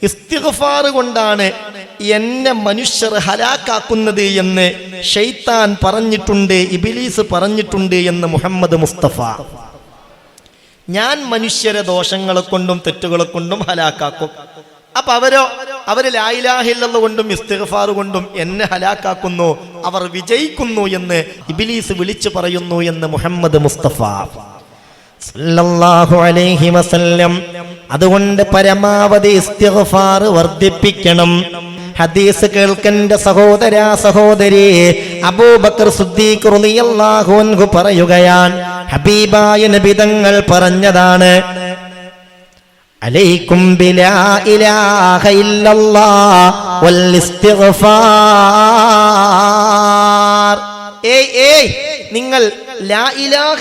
ഇസ്തിഗ്ഫാർ കൊണ്ടാണ് എന്നെ മനുഷ്യർ ഹലാക്കാക്കുന്നത് എന്ന് ഷെയ്ത്താൻ പറഞ്ഞിട്ടുണ്ട് ഇബിലീസ് പറഞ്ഞിട്ടുണ്ട് എന്ന് മുഹമ്മദ് മുസ്തഫ. ഞാൻ മനുഷ്യരെ ദോഷങ്ങളെ കൊണ്ടും തെറ്റുകളെ കൊണ്ടും ഹലാക്കാക്കും. അപ്പൊ അവരോ അവർ ലായിലാഹില്ലെന്ന് കൊണ്ടും ഇസ്തിഗ്ഫാർ കൊണ്ടും എന്നെ ഹലാക്കാക്കുന്നു അവർ വിജയിക്കുന്നു എന്ന് ഇബിലീസ് വിളിച്ചു പറയുന്നു എന്ന് മുഹമ്മദ് മുസ്തഫ. സല്ലല്ലാഹു അലൈഹി വസല്ലം അതുകൊണ്ട് പരമാവധി ഇസ്തിഗ്ഫാർ വർദ്ധിപ്പിക്കണം. ഹദീസ് കേൾക്കന്റെ സഹോദര സഹോദരി അബൂബക്കർ സുദ്ദീഖ് റളിയല്ലാഹു പറയുകയാണ് ഹബീബായ നബി തങ്ങൾ പറഞ്ഞതാണ് അലൈക്കും ബിലാ ഇലാഹ ഇല്ലല്ലാഹ് വൽ ഇസ്തിഗ്ഫാർ. ഏയ് ഏയ് നിങ്ങൾ ലാ ഇലാഹ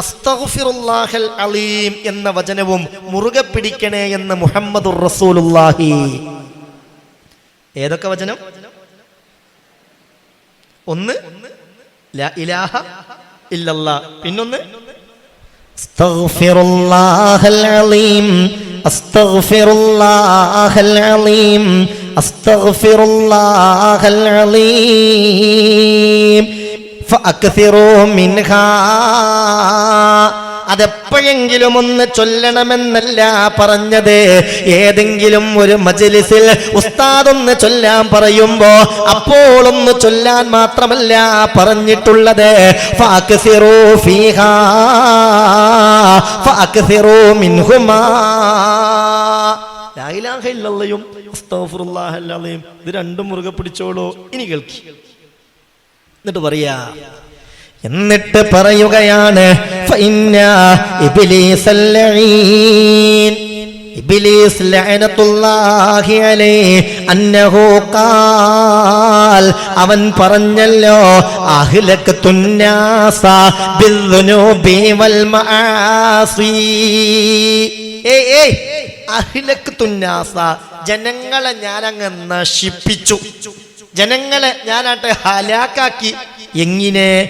അസ്തഗ്ഫിറുല്ലാഹൽ അലീം എന്ന വചനവും മുറുകെ പിടിക്കണേ എന്ന് മുഹമ്മദ് റസൂലുള്ളാഹി. ഏതൊക്കെ വചനം? ഒന്ന് ലാ ഇലാഹ പിന്നൊന്ന് അസ്തഗ്ഫിറുല്ലാഹൽ അലീം അസ്തഗ്ഫിറുല്ലാഹൽ അലീം അസ്തഗ്ഫിറുല്ലാഹൽ അലീം. അതെപ്പോഴെങ്കിലും ഒന്ന് ചൊല്ലണമെന്നല്ല പറഞ്ഞത്. ഏതെങ്കിലും ഒരു മജലിസിൽ ഉസ്താദൊന്ന് ചൊല്ലാൻ പറയുമ്പോ അപ്പോളൊന്ന് ചൊല്ലാൻ മാത്രമല്ല പറഞ്ഞിട്ടുള്ളത്. ഇത് രണ്ടും മുറുകെ പിടിച്ചോളൂ. ഇനി കേൾക്കി. എന്നിട്ട് പറയാ എന്നിട്ട് പറയുകയാണ് ഇബിലീസ് അന്നഹു ഖാൽ അവൻ പറഞ്ഞല്ലോ അഹ്ലകതുന്നാസ ബിദ്ദുനൂബി മആസി ജനങ്ങളെ ഞാനങ്ങ് നശിപ്പിച്ചു. ജനങ്ങളെ ഞാനാട്ടെ ഹലാക്കാക്കി. എങ്ങനെ?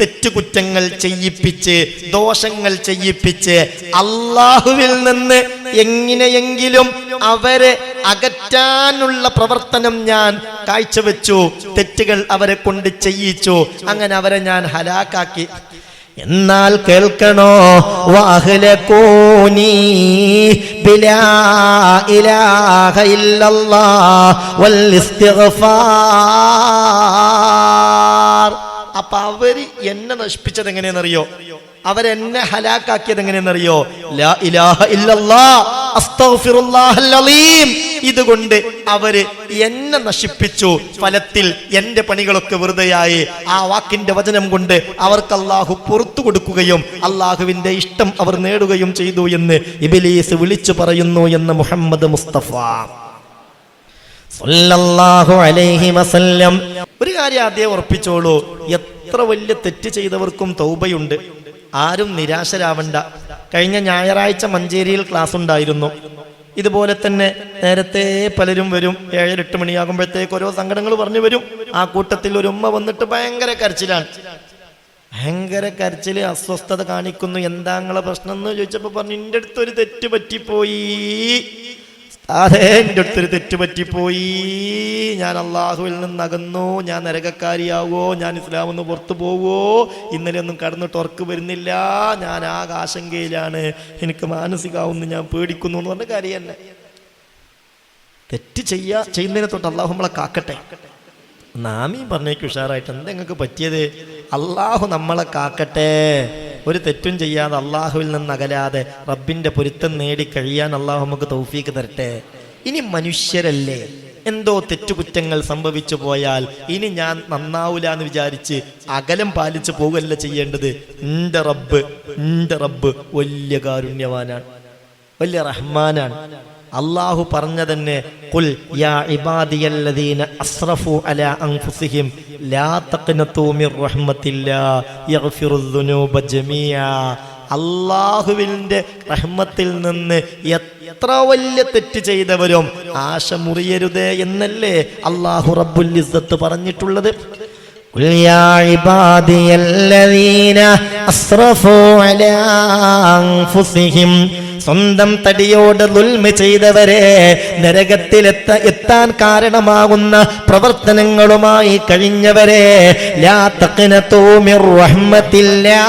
തെറ്റുകുറ്റങ്ങൾ ചെയ്യിപ്പിച്ച് ദോഷങ്ങൾ ചെയ്യിപ്പിച്ച് അള്ളാഹുവിൽ നിന്ന് എങ്ങനെയെങ്കിലും അവരെ അകറ്റാനുള്ള പ്രവർത്തനം ഞാൻ കാഴ്ചവെച്ചു. തെറ്റുകൾ അവരെ കൊണ്ട് ചെയ്യിച്ചു. അങ്ങനെ അവരെ ഞാൻ ഹലാക്കാക്കി. എന്നാൽ കേൾക്കണോ? വാഹല ഇസ്തിഗ്ഫാർ. അപ്പൊ അവർ എന്നെ നശിപ്പിച്ചത് എങ്ങനെയെന്നറിയോ അവരെന്നെ ഹലാക്കാക്കിയത് എങ്ങനെയെന്നറിയോ? ഇതുകൊണ്ട് അവർ എന്നെ നശിപ്പിച്ചു. ഫലത്തിൽ എന്റെ പണികളൊക്കെ വെറുതെയായി. ആ വാക്കിന്റെ വചനം കൊണ്ട് അവർക്ക് അള്ളാഹു പുറത്തു കൊടുക്കുകയും അള്ളാഹുവിന്റെ ഇഷ്ടം അവർ നേടുകയും ചെയ്തു എന്ന് ഇബിലീസ് വിളിച്ചു പറയുന്നു എന്ന് മുഹമ്മദ് മുസ്തഫ. ഒരു കാര്യം ആദ്യം ഉറപ്പിച്ചോളൂ. എത്ര വലിയ തെറ്റ് ചെയ്തവർക്കും തൗബയുണ്ട്. ആരും നിരാശരാവണ്ട. കഴിഞ്ഞ ഞായറാഴ്ച മഞ്ചേരിയിൽ ക്ലാസ് ഉണ്ടായിരുന്നു. ഇതുപോലെ തന്നെ നേരത്തെ പലരും വരും. ഏഴരെട്ട് മണിയാകുമ്പോഴത്തേക്ക് ഓരോ സങ്കടങ്ങൾ പറഞ്ഞു വരും. ആ കൂട്ടത്തിൽ ഒരു ഉമ്മ വന്നിട്ട് ഭയങ്കര കരച്ചിലാണ്. ഭയങ്കര കരച്ചിൽ അസ്വസ്ഥത കാണിക്കുന്നു. എന്താങ്ങളെ പ്രശ്നം എന്ന് ചോദിച്ചപ്പോ പറഞ്ഞു എന്റെ അടുത്തൊരു തെറ്റ് പറ്റിപ്പോയി. അതെ എന്റെ അടുത്തൊരു തെറ്റ് പറ്റിപ്പോയി. ഞാൻ അള്ളാഹുവിൽ നിന്ന് അകന്നു ഞാൻ നരകക്കാരിയാവോ ഞാൻ ഇസ്ലാമിൽ നിന്ന് പുറത്തു പോവോ ഇന്നലെ ഒന്നും കടന്നിട്ട് ഉറക്ക് വരുന്നില്ല. ഞാൻ ആകാശങ്കയിലാണ് എനിക്ക് മാനസികാവുന്നു. ഞാൻ പേടിക്കുന്നു എന്ന് പറഞ്ഞ കാര്യം തെറ്റ് ചെയ്യാ ചെയ്യുന്നതിനെ തൊട്ട് അള്ളാഹു നമ്മളെ കാക്കട്ടെ. നാമീ പറഞ്ഞേക്ക് ഉഷാറായിട്ട്. എന്താ നിങ്ങൾക്ക് പറ്റിയത്? അള്ളാഹു നമ്മളെ കാക്കട്ടെ. ഒരു തെറ്റും ചെയ്യാതെ അള്ളാഹുവിൽ നിന്ന് അകലാതെ റബ്ബിന്റെ പൊരുത്തം നേടി കഴിയാൻ അള്ളാഹു നമുക്ക് തൗഫീക്ക് തരട്ടെ. ഇനി മനുഷ്യരല്ലേ? എന്തോ തെറ്റുകുറ്റങ്ങൾ സംഭവിച്ചു പോയാൽ ഇനി ഞാൻ നന്നാവൂല എന്ന് വിചാരിച്ച് അകലം പാലിച്ചു പോകല്ല ചെയ്യേണ്ടത് എന്റെ റബ്ബ് എന്റെ റബ്ബ് വലിയ കാരുണ്യവാനാണ് വലിയ റഹ്മാനാണ്. അള്ളാഹു പറഞ്ഞ തന്നെ കുൽ യാ ഇബാദിയല്ലദീന അസ്റഫു അലാ അൻഫുസിഹിം ലാ തഖ്നതു മിർ റഹ്മത്തില്ലാ യഗ്ഫിറുദ് ദുനൂബ ജമീഅ അള്ളാഹുവിന്റെ റഹ്മത്തിൽ നിന്ന് എത്ര വലിയ തെറ്റ് ചെയ്തവരും ആശ മുറിയരുതേ എന്നല്ലേ അള്ളാഹു റബ്ബുൽ ഇസ്സത്ത് പറഞ്ഞിട്ടുള്ളത്? قل يا عبادي الذين أسرفوا على أنفسهم സ്വന്തം തടിയോട് ദുൽമ ചെയ്തവരെ നരകത്തിലെത്ത എത്താൻ കാരണമാകുന്ന പ്രവർത്തനങ്ങളുമായി കഴിഞ്ഞവരെ ലാ തഖ്നതൂ മിർ റഹ്മത്തില്ലാ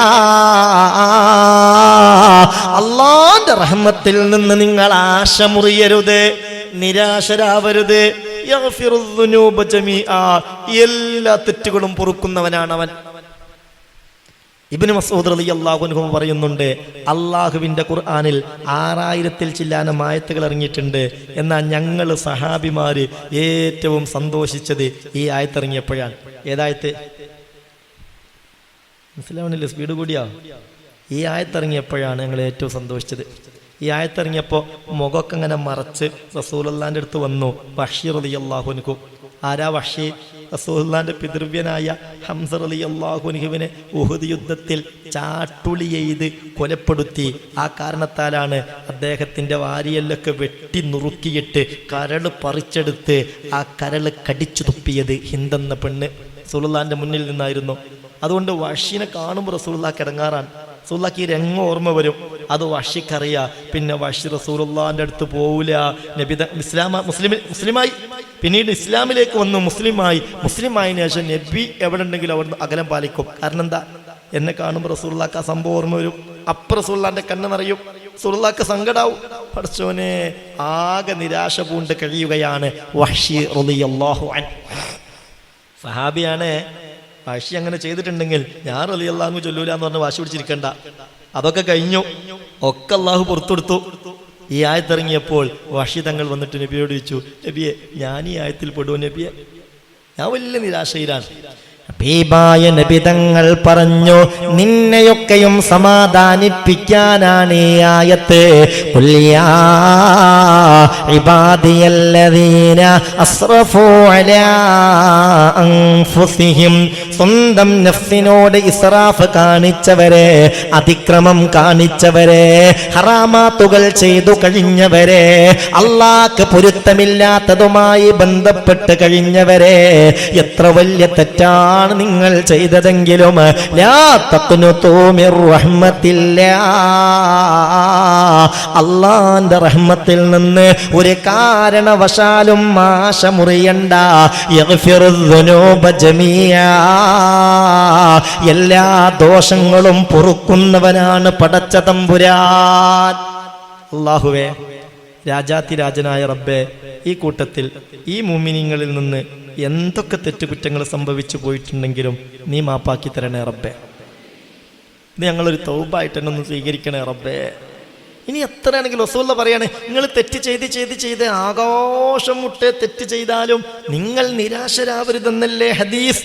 അള്ളാന്റെ റഹ്മത്തിൽ നിന്ന് നിങ്ങൾ ആശ മുറിയരുത് നിരാശരാവരുത് യഗ്ഫിറു ദുനൂബ ജമീആ. എല്ലാ തെറ്റുകളും പൊറുക്കുന്നവനാണ് അവൻ. ഇബിന് മസൂദ് അലി അള്ളാഹുനുഹും പറയുന്നുണ്ട് അള്ളാഹുവിന്റെ ഖുർആാനിൽ ആറായിരത്തിൽ ചില്ലാനം ആയത്തുകൾ ഇറങ്ങിയിട്ടുണ്ട്. എന്നാൽ ഞങ്ങൾ സഹാബിമാർ ഏറ്റവും സന്തോഷിച്ചത് ഈ ആയത്തിറങ്ങിയപ്പോഴാണ് ഏതായത്ത് മനസ്സിലാവണില്ലേ? സ്പീഡ് കൂടിയാ? ഈ ആയത്തിറങ്ങിയപ്പോഴാണ് ഞങ്ങൾ ഏറ്റവും സന്തോഷിച്ചത്. ഈ ആയത്തിറങ്ങിയപ്പോൾ മുഖമൊക്കെ ഇങ്ങനെ മറച്ച് റസൂലുള്ളാന്റെ അടുത്ത് വന്നു. ബഷീർ അലി അള്ളാഹുനുക്കു ആരാ വഷി റസൂലുള്ളാന്റെ പിതൃവ്യനായ ഹംസർ അലി അള്ളാഹുനുഹുവിനെ ഉഹുദ് യുദ്ധത്തിൽ ചാട്ടുളി ചെയ്ത് കൊലപ്പെടുത്തി. ആ കാരണത്താലാണ് അദ്ദേഹത്തിന്റെ വാരിയെല്ലൊക്കെ വെട്ടി നുറുക്കിയിട്ട് കരൾ പറിച്ചെടുത്ത് ആ കരൾ കടിച്ചു തുപ്പിയത് ഹിന്ദെന്ന പെണ്ണ് റസൂലുള്ളാന്റെ മുന്നിൽ നിന്നായിരുന്നു. അതുകൊണ്ട് വഷീനെ കാണുമ്പോൾ റസൂലുള്ളാക്ക് ഇടങ്ങാറാണ് റസൂല്ലാക്ക് ഈ രംഗം ഓർമ്മ വരും. അത് വഷിക്കറിയ. പിന്നെ വഷി റസൂലുള്ളാന്റെ അടുത്ത് പോവില്ല നബി ഇസ്ലാമ മുസ്ലിം മുസ്ലിമായി. പിന്നീട് ഇസ്ലാമിലേക്ക് വന്നു മുസ്ലിമായി. മുസ്ലിമായതിനു ശേഷം നബി എവിടെ ഉണ്ടെങ്കിലും അവിടുന്ന് അകലം പാലിക്കും. കാരണം എന്താ? എന്നെ കാണുമ്പോൾ റസൂലുള്ളാക്ക് ആ സംഭവം ഓർമ്മ വരും. അപ്പ റസൂലുള്ളാന്റെ കണ്ണ് നിറയും. റസൂലുള്ളാക്ക് സങ്കടാവും. പഠിച്ചോനെ ആകെ നിരാശ പൂണ്ട് കഴിയുകയാണ് വഷി റളിയല്ലാഹു അൻ സഹാബിയാണ് വാശി അങ്ങനെ ചെയ്തിട്ടുണ്ടെങ്കിൽ ഞാൻ റലിയല്ലാന്ന് ചൊല്ലൂല എന്ന് പറഞ്ഞ് വാശി പിടിച്ചിരിക്കണ്ട. അതൊക്കെ കഴിഞ്ഞു. ഒക്കെ അള്ളാഹു പുറത്തെടുത്തു. ഈ ആയത്തിറങ്ങിയപ്പോൾ വഷി തങ്ങൾ വന്നിട്ട് നബിയോട് ചോദിച്ചു നബിയെ ഞാൻ ഈ ആയത്തിൽ പെടുവോ നബിയെ? ഞാൻ വലിയ നിരാശയിലാണ്. ഹബീബായ നബിതങ്ങൾ പറഞ്ഞു നിന്നെയൊക്കെയും സമാധാനിപ്പിക്കാനാണ് ഈ ആയത്ത്. അൻഫുസിഹിം. സ്വന്തം നഫ്സിനോട് ഇസ്രാഫ് കാണിച്ചവരെ അതിക്രമം കാണിച്ചവരെ ഹറാമാത്തുകൾ ചെയ്തു കഴിഞ്ഞവരെ അള്ളാക്ക് പൊരുത്തമില്ലാത്തതുമായി ബന്ധപ്പെട്ട് കഴിഞ്ഞവരെ എത്ര വലിയ തെറ്റാണ് നിങ്ങൾ ചെയ്തതെങ്കിലും അള്ളാന്റെ റഹ്മത്തിൽ നിന്ന് ഒരു കാരണവശാലും ആശ മുറിയണ്ട. എല്ലാ ദോഷങ്ങളും പൊറുക്കുന്നവനാണ് പടച്ച തമ്പുരാൻ. അള്ളാഹുവേ രാജാതിരാജനായ റബ്ബെ ഈ കൂട്ടത്തിൽ ഈ മുമിനിങ്ങളിൽ നിന്ന് എന്തൊക്കെ തെറ്റുകുറ്റങ്ങൾ സംഭവിച്ചു പോയിട്ടുണ്ടെങ്കിലും നീ മാപ്പാക്കി തരണേ റബ്ബേ. ഇത് ഞങ്ങളൊരു തൗബായിട്ട് തന്നെ ഒന്ന് സ്വീകരിക്കണേ റബ്ബേ. ഇനി എത്രയാണെങ്കിലും റസൂല്ല പറയാണ് നിങ്ങൾ തെറ്റ് ചെയ്ത് ചെയ്ത് ചെയ്ത് ആഘോഷം മുട്ടേ തെറ്റ് ചെയ്താലും നിങ്ങൾ നിരാശരാവരുതെന്നല്ലേ ഹദീസ്?